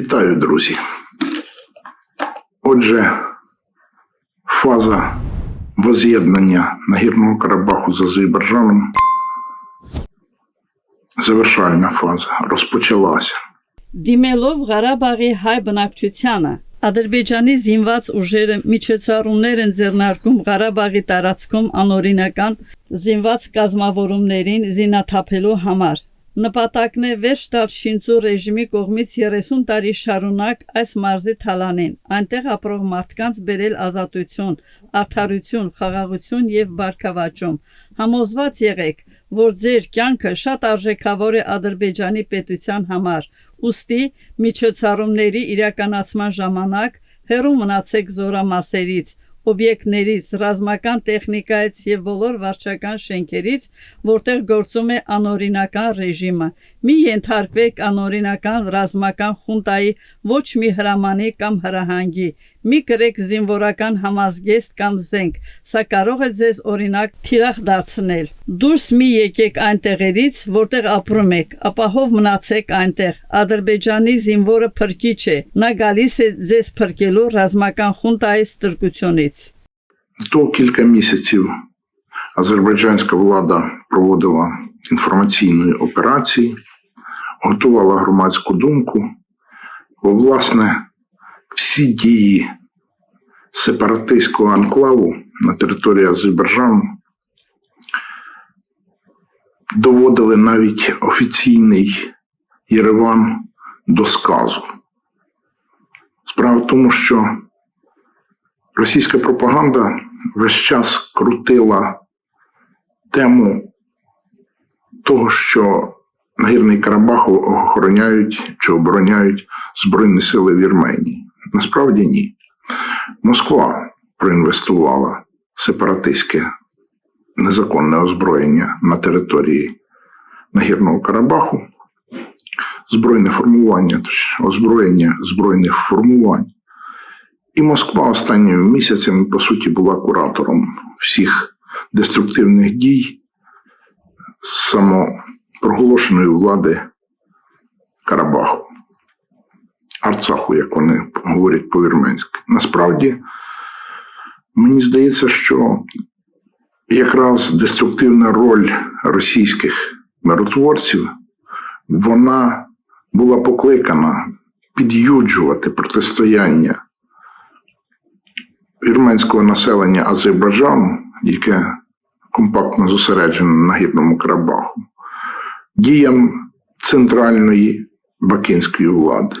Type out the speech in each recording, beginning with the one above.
Вітаю, друзі. Отже, фаза воз'єднання Нагірного Карабаху з Азербайджаном, завершальна фаза, розпочалася. Դիմելով Ղարաբաղի հայ բնակչությանը Ադրբեջանի զինված ուժերը միջոցառումներ են ձեռնարկում Ղարաբաղի տարածքում անօրինական զինված կազմավորումներին զինաթափելու համար։ Նպատակն է վերջ տալ Շինծու ռեժիմի կողմից 30 տարի շարունակ այս մարզի թալանին, այնտեղ ապրող մարդկանց բերել ազատություն, արդարություն, խաղաղություն եւ բարգավաճում։ Համոզված եղեք, որ ձեր կյանքը շատ արժեքավոր է Ադրբեջանի պետության համար։ Ոստի միջոցառումների իրականացման ժամանակ հերո մնացեք զորամասերից, օբյեկտներից, ռազմական տեխնիկայից եւ բոլոր վարչական շենքերից, որտեղ գործում է անօրինական ռեժիմը։ Մի ենթարկվեք անօրինական ռազմական խունտայի ոչ մի հրամանի կամ հրահանգի։ Մի գրեք զինվորական համազգեստ կամ զենք, սա կարող է ձեզ օրինակ թիրախ դարձնել։ Դուրս մի եկեք այն տեղերից, որտեղ ապրում եք, ապահով մնացեք այնտեղ։ Ադրբեջանի զինվորը փրկիչ է։ Նա գալիս է ձեզ փրկելու ռազմական խունտայի ստրկությունից։ То кілька місяців азербайджанська влада проводила інформаційні операції, готувала громадську думку, бо, власне, всі дії сепаратистського анклаву на території Азербайджану доводили навіть офіційний Єреван до сказу. Справа в тому, що російська пропаганда весь час крутила тему того, що Нагірний Карабах охороняють чи обороняють Збройні сили Вірменії. Насправді ні. Москва проінвестувала сепаратистське незаконне озброєння на території Нагірного Карабаху, збройне формування, озброєння збройних формувань. І Москва останніми місяцями, по суті, була куратором всіх деструктивних дій самопроголошеної влади Карабаху, Арцаху, як вони говорять по-вірменськи. Насправді, мені здається, що якраз деструктивна роль російських миротворців вона була покликана під'юджувати протистояння вірменського населення Азербайджану, яке компактно зосереджене на Гідному Карабаху, діям центральної бакинської влади.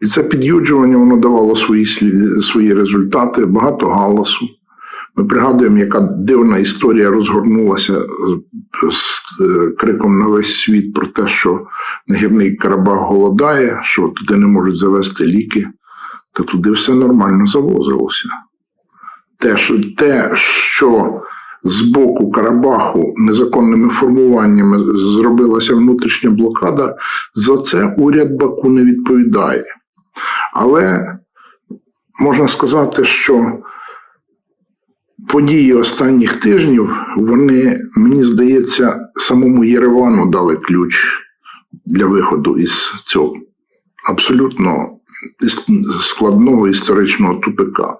І це під'юджування воно давало свої, свої результати, багато галасу. Ми пригадуємо, яка дивна історія розгорнулася з, криком на весь світ про те, що Нагірний Карабах голодає, що туди не можуть завести ліки, та туди все нормально завозилося. Те, що, те, що з боку Карабаху незаконними формуваннями зробилася внутрішня блокада, за це уряд Баку не відповідає. Але можна сказати, що події останніх тижнів, вони, мені здається, самому Єревану дали ключ для виходу із цього абсолютно складного історичного тупика.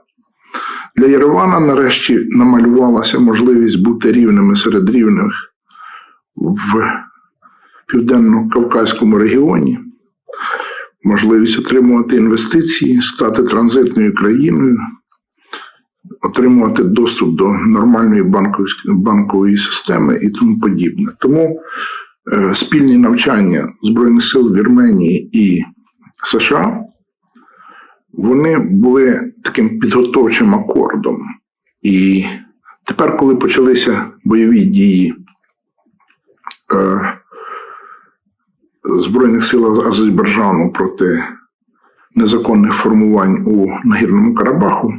Для Єревана нарешті намалювалася можливість бути рівними серед рівних в південно-кавказькому регіоні, можливість отримувати інвестиції, стати транзитною країною, отримувати доступ до нормальної банкової системи і тому подібне. Тому е, спільні навчання Збройних сил Вірменії і США вони були таким підготовчим акордом. І тепер, коли почалися бойові дії е, Збройних сил Азербайджану проти незаконних формувань у Нагірному Карабаху,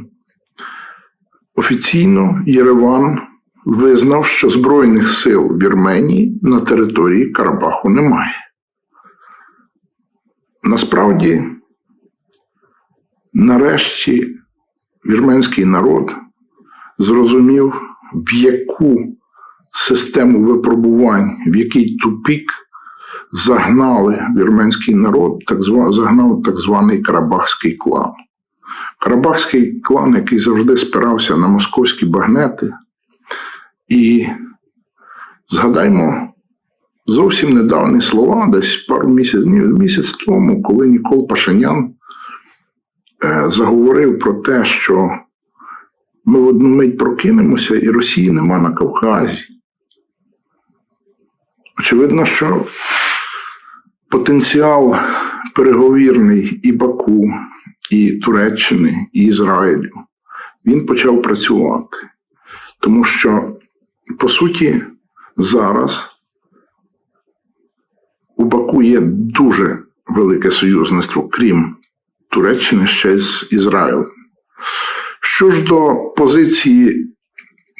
офіційно Єреван визнав, що Збройних сил Вірменії на території Карабаху немає. Насправді, нарешті вірменський народ зрозумів, в яку систему випробувань, в який тупік загнали вірменський народ, так зва, загнав так званий Карабахський клан. Карабахський клан, який завжди спирався на московські багнети. І згадаймо зовсім недавні слова, десь пару місяців, місяць тому, коли Нікол Пашинян е, заговорив про те, що ми в одну мить прокинемося, і Росії нема на Кавказі. Очевидно, що потенціал переговірний і Баку, і Туреччини, і Ізраїлю, він почав працювати. Тому що, по суті, зараз у Баку є дуже велике союзництво, крім Туреччини, ще з Ізраїлем. Що ж до позиції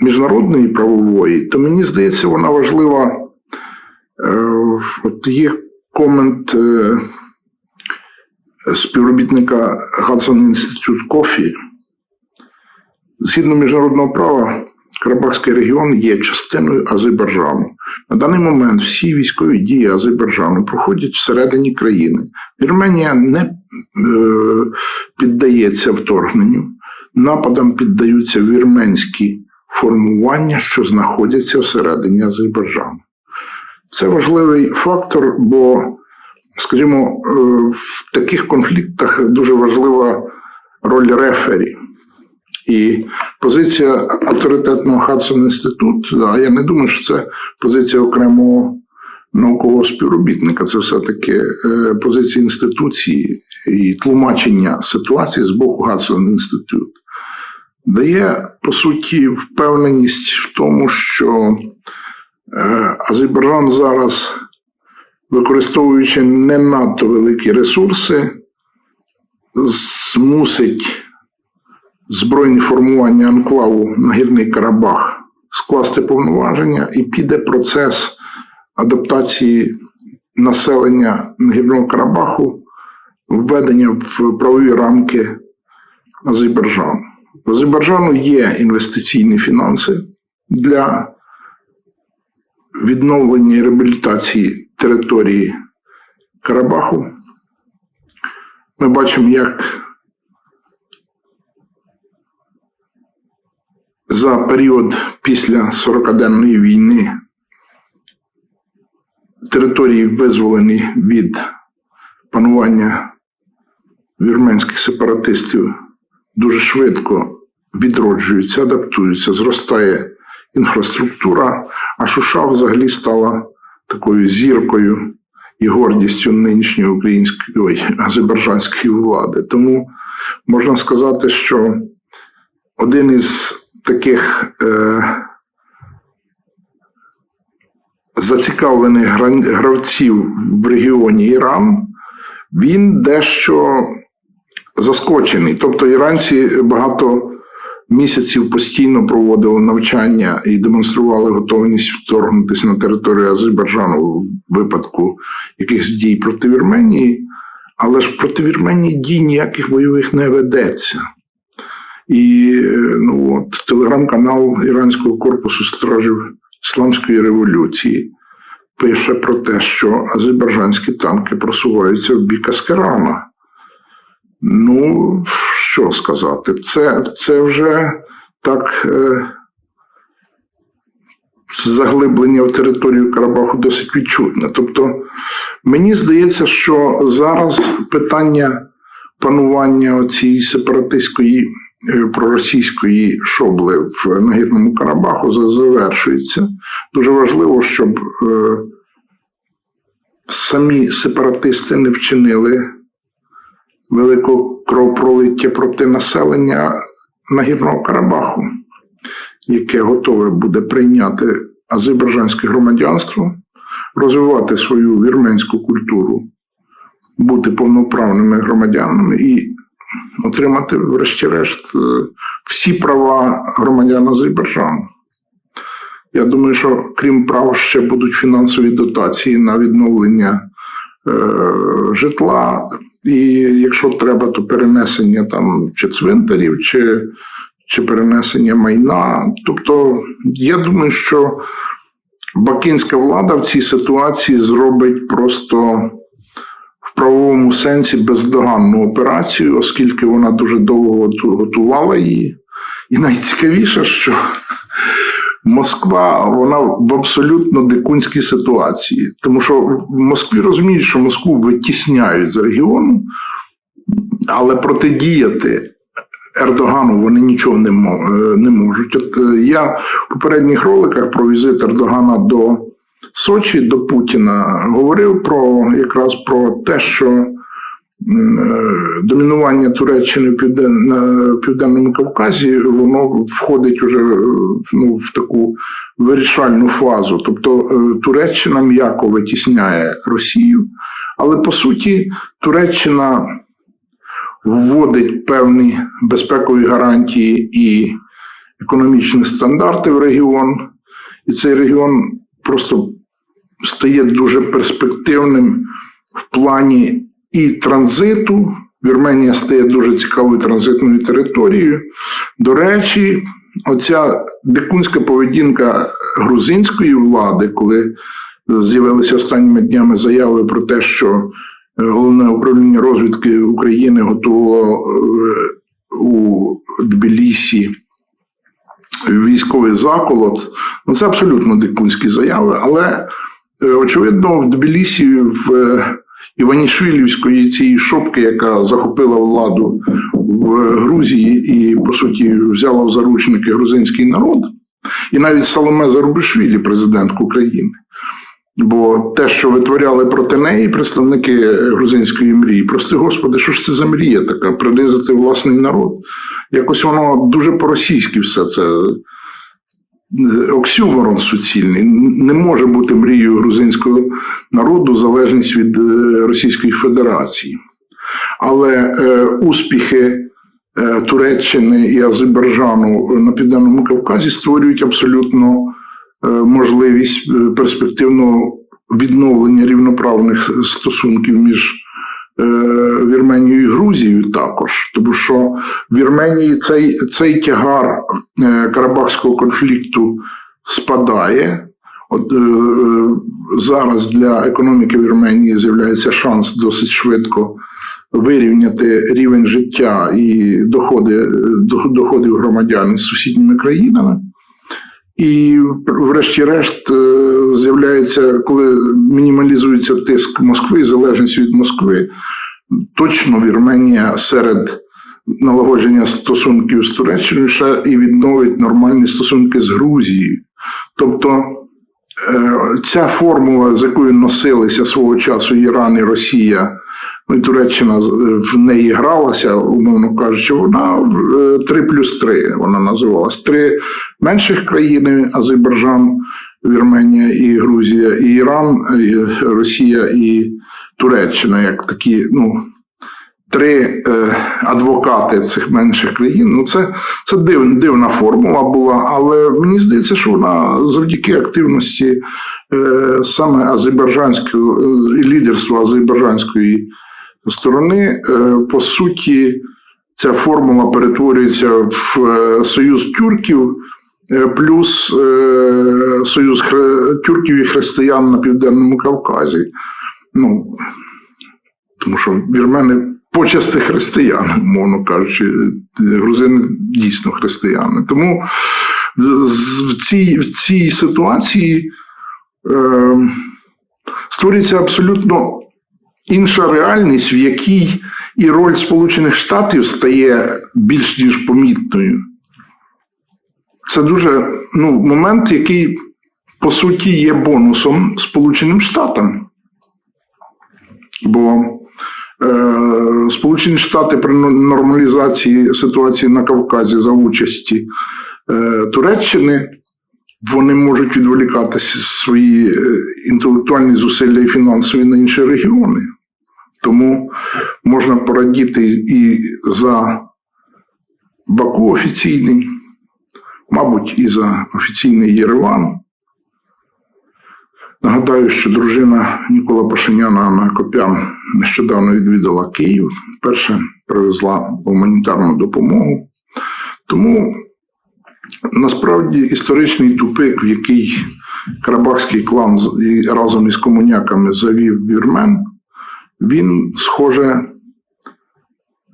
міжнародної правової, то мені здається, вона важлива. Е, От є комент е, співробітника Hudson Institute Coffee. Згідно міжнародного права, Карабахський регіон є частиною Азербайджану. На даний момент всі військові дії Азербайджану проходять всередині країни. Вірменія не е, піддається вторгненню. Нападам піддаються вірменські формування, що знаходяться всередині Азербайджану. Це важливий фактор, бо, скажімо, е, в таких конфліктах дуже важлива роль рефері. І позиція авторитетного Хадсон інститут, а я не думаю, що це позиція окремого наукового співробітника. Це все-таки е, позиція інституції і тлумачення ситуації з боку Хадсон інститут. Дає, по суті, впевненість в тому, що Азербайджан зараз, використовуючи не надто великі ресурси, змусить збройні формування анклаву Нагірний Карабах скласти повноваження і піде процес адаптації населення Нагірного Карабаху, введення в правові рамки Азербайджану. В Азербайджану є інвестиційні фінанси для відновлення і реабілітації території Карабаху. Ми бачимо, як за період після 40-денної війни території, визволені від панування вірменських сепаратистів, дуже швидко відроджуються, адаптуються, зростає інфраструктура, а Шуша взагалі стала такою зіркою і гордістю нинішньої української ой, азербайджанської влади. Тому можна сказати, що один із таких е, зацікавлених гравців в регіоні Іран, він дещо заскочений. Тобто іранці багато місяців постійно проводили навчання і демонстрували готовність вторгнутися на територію Азербайджану в випадку якихось дій проти Вірменії, але ж проти Вірменії дій ніяких бойових не ведеться. І е, ну, от, телеграм-канал Іранського корпусу стражів Ісламської революції пише про те, що азербайджанські танки просуваються в бік Аскерана. Ну, що сказати, це, це вже так е, заглиблення в територію Карабаху досить відчутне. Тобто, мені здається, що зараз питання панування цієї сепаратистської е, проросійської шобли в Нагірному Карабаху завершується. Дуже важливо, щоб е, самі сепаратисти не вчинили великого кровопролиття проти населення Нагірного Карабаху, яке готове буде прийняти азербайджанське громадянство, розвивати свою вірменську культуру, бути повноправними громадянами і отримати, врешті-решт, е, всі права громадян Азербайджану. Я думаю, що крім прав ще будуть фінансові дотації на відновлення е, житла, і якщо треба, то перенесення там чи цвинтарів, чи, чи перенесення майна. Тобто, я думаю, що бакинська влада в цій ситуації зробить просто в правовому сенсі бездоганну операцію, оскільки вона дуже довго готувала її. І найцікавіше, що Москва вона в абсолютно дикунській ситуації, тому що в Москві розуміють, що Москву витісняють з регіону, але протидіяти Ердогану вони нічого не, е, не можуть. От е, я в попередніх роликах про візит Ердогана до Сочі, до Путіна говорив про якраз про те, що домінування Туреччини на Південному Кавказі воно входить уже е, ну, в таку вирішальну фазу. Тобто е, Туреччина м'яко витісняє Росію, але по суті Туреччина вводить певні безпекові гарантії і економічні стандарти в регіон, і цей регіон просто стає дуже перспективним в плані і транзиту. Вірменія стає дуже цікавою транзитною територією. До речі, оця дикунська поведінка грузинської влади, коли з'явилися останніми днями заяви про те, що е, головне управління розвідки України готувало е, у Тбілісі військовий заколот. Ну, це абсолютно дикунські заяви, але е, очевидно, в Тбілісі в Іванішвілівської цієї шопки, яка захопила владу в Грузії і, по суті, взяла в заручники грузинський народ, і навіть Саломе Зарубишвілі, президентку України. Бо те, що витворяли проти неї представники грузинської мрії, прости господи, що ж це за мрія така? Принизити власний народ. Якось воно дуже по-російськи все це. Оксюморон суцільний. Не може бути мрією грузинського народу залежність від е, Російської Федерації. Але е, успіхи е, Туреччини і Азербайджану на Південному Кавказі створюють абсолютно можливість перспективного відновлення рівноправних стосунків між е, Вірменією і Грузією також, тому що в Вірменії цей, цей тягар е, Карабахського конфлікту спадає. От е, зараз для економіки Вірменії з'являється шанс досить швидко вирівняти рівень життя і доходи, до- доходів громадян із сусідніми країнами. І, врешті-решт, е, з'являється, коли мінімалізується тиск Москви, залежність від Москви, точно Вірменія серед налагодження стосунків з Туреччиною ще і відновить нормальні стосунки з Грузією. Тобто е, ця формула, з якою носилися свого часу Іран і Росія, Туреччина е, в неї гралася, умовно кажучи, вона 3 плюс 3 вона називалась. Три менших країни Азербайджан, Вірменія і Грузія, і Іран, і Росія і Туреччина, як такі, ну. Три е, адвокати цих менших країн. Ну, це, це див, дивна формула була, але мені здається, що вона завдяки активності е, саме азербайджанського е, лідерства азербайджанської сторони, е, по суті, ця формула перетворюється в е, союз тюрків. е, Плюс союз тюрків і християн на південному Кавказі. Ну, тому що вірмени почасти християни, мовно кажучи, грузини дійсно християни. Тому в цій, в цій ситуації е, створюється абсолютно інша реальність, в якій і роль Сполучених Штатів стає більш ніж помітною. Це дуже ну, момент, який по суті є бонусом Сполученим Штатам. Бо е, Сполучені Штати при нормалізації ситуації на Кавказі за участі е, Туреччини вони можуть відволікатися свої е, інтелектуальні зусилля і фінансові на інші регіони. Тому можна порадіти і за Баку офіційний, мабуть, і за офіційний Єреван. Нагадаю, що дружина Нікола Пашиняна Анна Копян нещодавно відвідала Київ, перше привезла гуманітарну допомогу. Тому Насправді історичний тупик, в який Карабахський клан разом із комуняками завів вірмен, він, схоже,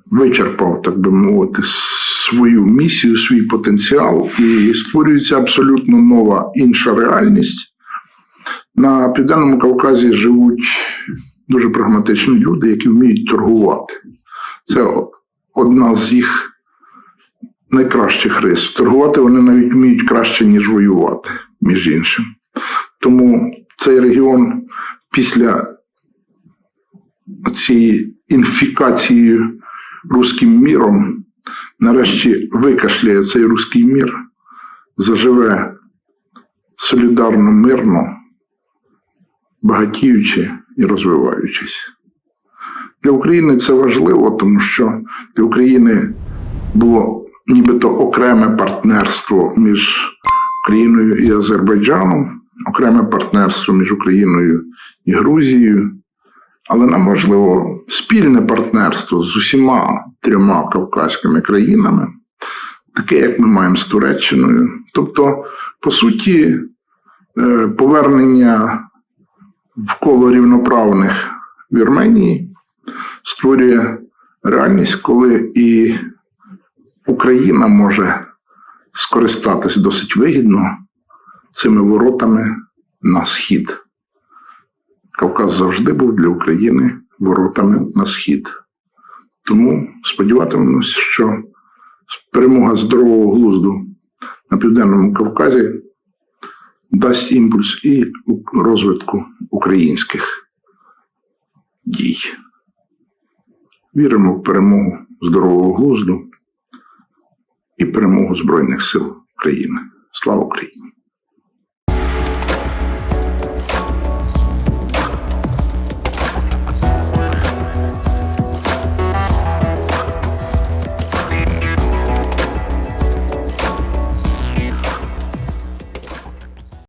вичерпав, так би мовити, свою місію, свій потенціал, і створюється абсолютно нова інша реальність. На Південному Кавказі живуть дуже прагматичні люди, які вміють торгувати. Це одна з їх найкращих рис. Торгувати вони навіть вміють краще, ніж воювати, між іншим. Тому цей регіон після цієї інфікації руським міром нарешті викашляє цей руський мір, заживе солідарно, мирно, багатіючи і розвиваючись. Для України це важливо, тому що для України було нібито окреме партнерство між Україною і Азербайджаном, окреме партнерство між Україною і Грузією. Але нам важливо спільне партнерство з усіма трьома кавказькими країнами, таке, як ми маємо з Туреччиною. Тобто, по суті, е, повернення в коло рівноправних Вірменії створює реальність, коли і Україна може скористатись досить вигідно цими воротами на схід. Кавказ завжди був для України воротами на схід. Тому сподіватимемося, що перемога здорового глузду на Південному Кавказі дасть імпульс і розвитку українських дій. Віримо в перемогу здорового глузду і перемогу Збройних сил України. Слава Україні!